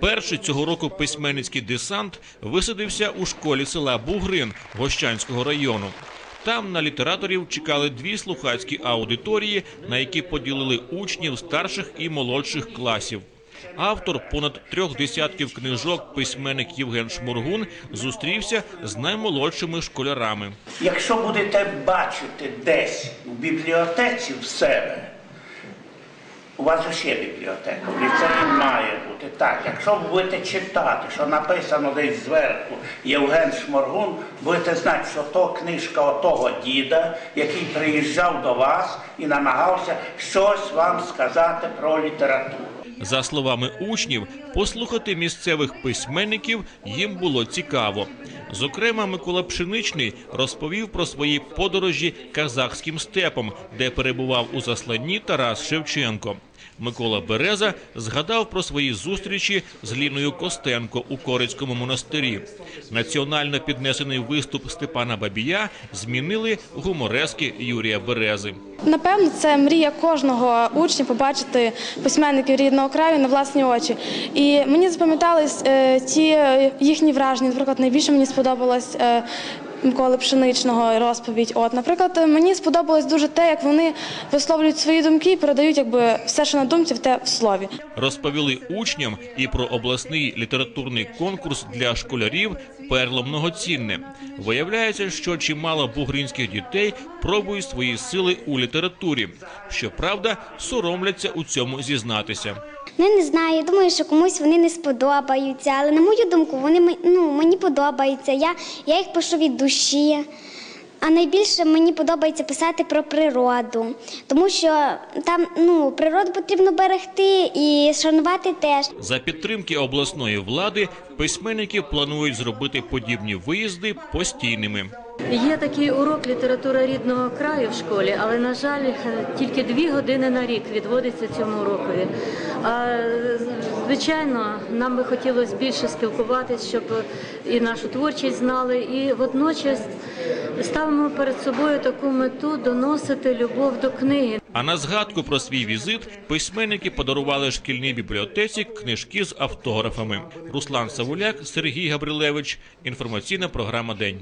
Перший цього року письменницький десант висадився у школі села Бугрин Гощанського району. Там на літераторів чекали дві слухацькі аудиторії, на які поділили учнів старших і молодших класів. Автор понад трьох десятків книжок, письменник Євген Шмургун, зустрівся з наймолодшими школярами. Якщо будете бачити десь у бібліотеці в себе, у вас ще бібліотека, так. Якщо ви будете читати, що написано десь зверху Євген Шморгун, будете знати, що то книжка отого діда, який приїжджав до вас і намагався щось вам сказати про літературу. За словами учнів, послухати місцевих письменників їм було цікаво. Зокрема, Микола Пшеничний розповів про свої подорожі казахським степом, де перебував у засланні Тарас Шевченко. Микола Береза згадав про свої зустрічі з Ліною Костенко у Корицькому монастирі. Національно піднесений виступ Степана Бабія змінили гуморески Юрія Берези. Напевно, це мрія кожного учня побачити письменників рідного краю на власні очі. І мені запам'ятались е, ті е, їхні враження. Наприклад, найбільше мені сподобалось. Миколи Пшеничного розповідь. От, наприклад, мені сподобалось дуже те, як вони висловлюють свої думки і передають якби все, що на думці, в те в слові. Розповіли учням і про обласний літературний конкурс для школярів перло многоцінне. Виявляється, що чимало бугринських дітей пробують свої сили у літературі. Щоправда, соромляться у цьому зізнатися. Ну, не знаю, я думаю, що комусь вони не сподобаються, але на мою думку, вони ну, мені подобаються. Я, я їх пишу від душі. А найбільше мені подобається писати про природу, тому що там ну, природу потрібно берегти і шанувати теж. За підтримки обласної влади письменники планують зробити подібні виїзди постійними. Є такий урок література рідного краю в школі, але на жаль, е, тільки дві години на рік відводиться цьому урокові. А звичайно, нам би хотілося більше спілкуватись, щоб і нашу творчість знали, і водночас ставимо перед собою таку мету доносити любов до книги. А на згадку про свій візит письменники подарували шкільній бібліотеці книжки з автографами. Руслан Савуляк, Сергій Габрилевич. Інформаційна програма День.